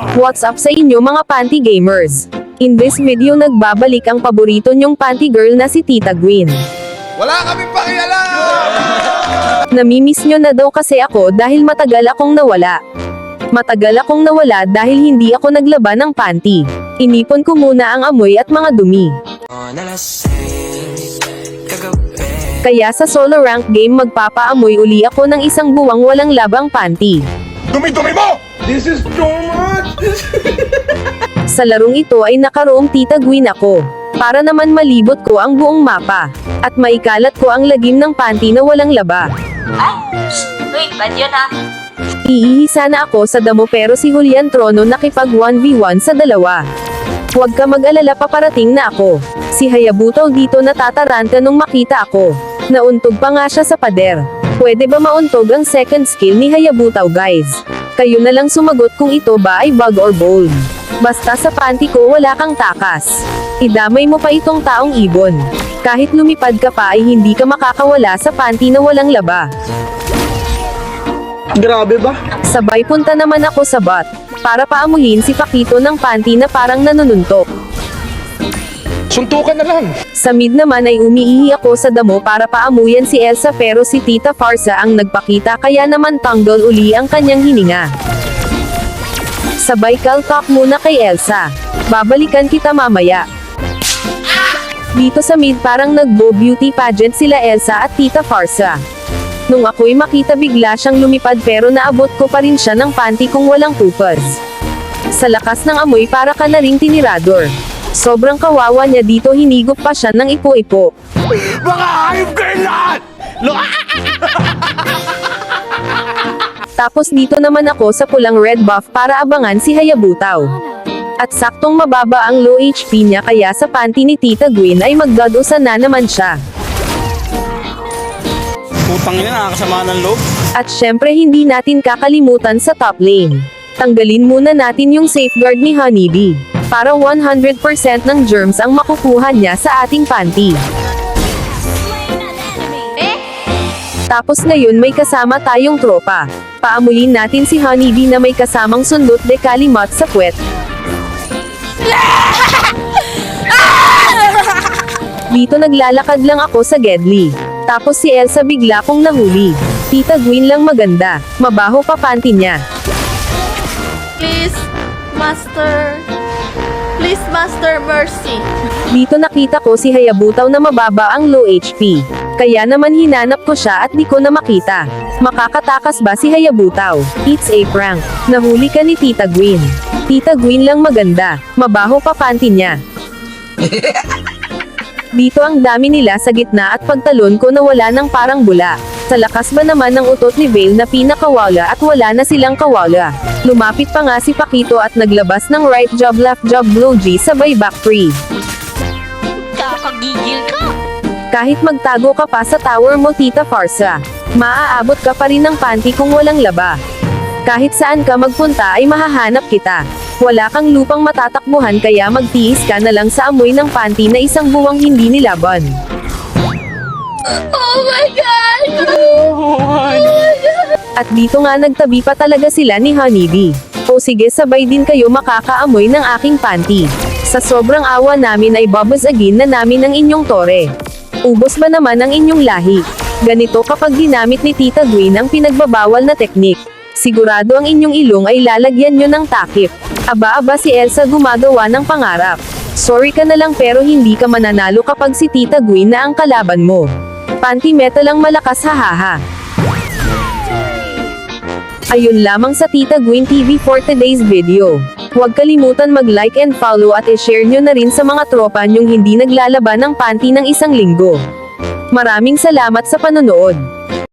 What's up sa inyo mga panty gamers? In this video nagbabalik ang paborito nyong panty girl na si Tita Gwen. Wala kaming pakialam! Namimiss nyo na daw kasi ako dahil matagal akong nawala. Matagal akong nawala dahil hindi ako naglaba ng panty. Inipon ko muna ang amoy at mga dumi. Kaya sa solo rank game magpapaamoy uli ako ng isang buwang walang labang panty. Dumi-dumi mo! This is too much! Sa larong ito ay nakaroong Tita Gwen ako. Para naman malibot ko ang buong mapa. At maikalat ko ang lagim ng panty na walang laba. Ay, shh, wait, bad yun ha? Iihi sana ako sa damo pero si Julian Trono nakipag 1v1 sa dalawa. Huwag ka mag-alala paparating na ako. Si Hayabuto dito natataranta nung makita ako. Nauntog pa nga siya sa pader. Pwede ba mauntog ang second skill ni Hayabutaw guys? Kayo na lang sumagot kung ito ba ay bug or bold. Basta sa panty ko wala kang takas. Idamay mo pa itong taong ibon. Kahit lumipad ka pa ay hindi ka makakawala sa panty na walang laba. Grabe ba? Sabay punta naman ako sa bot. Para paamuhin si Pakito ng panty na parang nanununtok. Suntukan na lang! Sa mid naman ay umiihi ako sa damo para paamuyan si Elsa pero si Tita Farsa ang nagpakita kaya naman tanggol uli ang kanyang hininga. Sabay kalpak muna kay Elsa. Babalikan kita mamaya. Dito sa mid parang nagbo beauty pageant sila Elsa at Tita Farsa. Nung ako'y makita bigla siyang lumipad pero naabot ko pa rin siya ng panty kung walang pupas. Sa lakas ng amoy para ka na ring tinirador. Sobrang kawawa niya dito hinigop pa siya ng ipo-ipo. Mga hayop kayo lahat! Tapos dito naman ako sa pulang red buff para abangan si Hayabutaw. At saktong mababa ang low HP niya kaya sa panty ni Tita Gwen ay magdadusa na naman siya. Putang ina, nakakasama ng loob. At syempre hindi natin kakalimutan sa top lane. Tanggalin muna natin yung safeguard ni Honeybee. Para 100% ng germs ang makukuha niya sa ating panty. Tapos ngayon may kasama tayong tropa. Paamuyin natin si Honeybee na may kasamang sundot de kalimat sa puwet. Dito naglalakad lang ako sa Gedli. Tapos si Elsa bigla kong nahuli. Tita Gwen lang maganda. Mabaho pa panty niya. Please, Master. Please, Master Mercy. Dito nakita ko si Hayabutaw na mababa ang low HP. Kaya naman hinanap ko siya at di ko na makita. Makakatakas ba si Hayabutaw? It's a prank. Nahuli ka ni Tita Gwen. Tita Gwen lang maganda. Mabaho pa panty niya. Dito ang dami nila sa gitna at pagtalon ko na wala ng parang bula. Sa lakas ba naman ng utot ni Vale na pinakawala at wala na silang kawala. Lumapit pa nga si Pakito at naglabas ng right job left job blow G sabay back three. kakagigil ka. Kahit magtago ka pa sa tower mo Tita Farsa, maaabot ka pa rin ng panty kung walang laba. Kahit saan ka magpunta ay mahahanap kita. Wala kang lupang matatakbuhan kaya magtiis ka na lang sa amoy ng panty na isang buwang hindi nilaban. Oh my God! At dito nga nagtabi pa talaga sila ni Honeybee. O sige sabay din kayo makakaamoy ng aking panty. Sa sobrang awa namin ay babas again na namin ang inyong tore. Ubos ba naman ang inyong lahi? Ganito kapag ginamit ni Tita Gwen ang pinagbabawal na teknik. Sigurado ang inyong ilong ay lalagyan nyo ng takip. Aba-aba si Elsa gumagawa ng pangarap. Sorry ka na lang pero hindi ka mananalo kapag si Tita Gwen na ang kalaban mo. Panty metal ang malakas hahaha. Ayun lamang sa Tita Gwen TV for today's video. Huwag kalimutan mag-like and follow at i-share nyo na rin sa mga tropa nyong hindi naglalaban ng panty ng isang linggo. Maraming salamat sa panonood.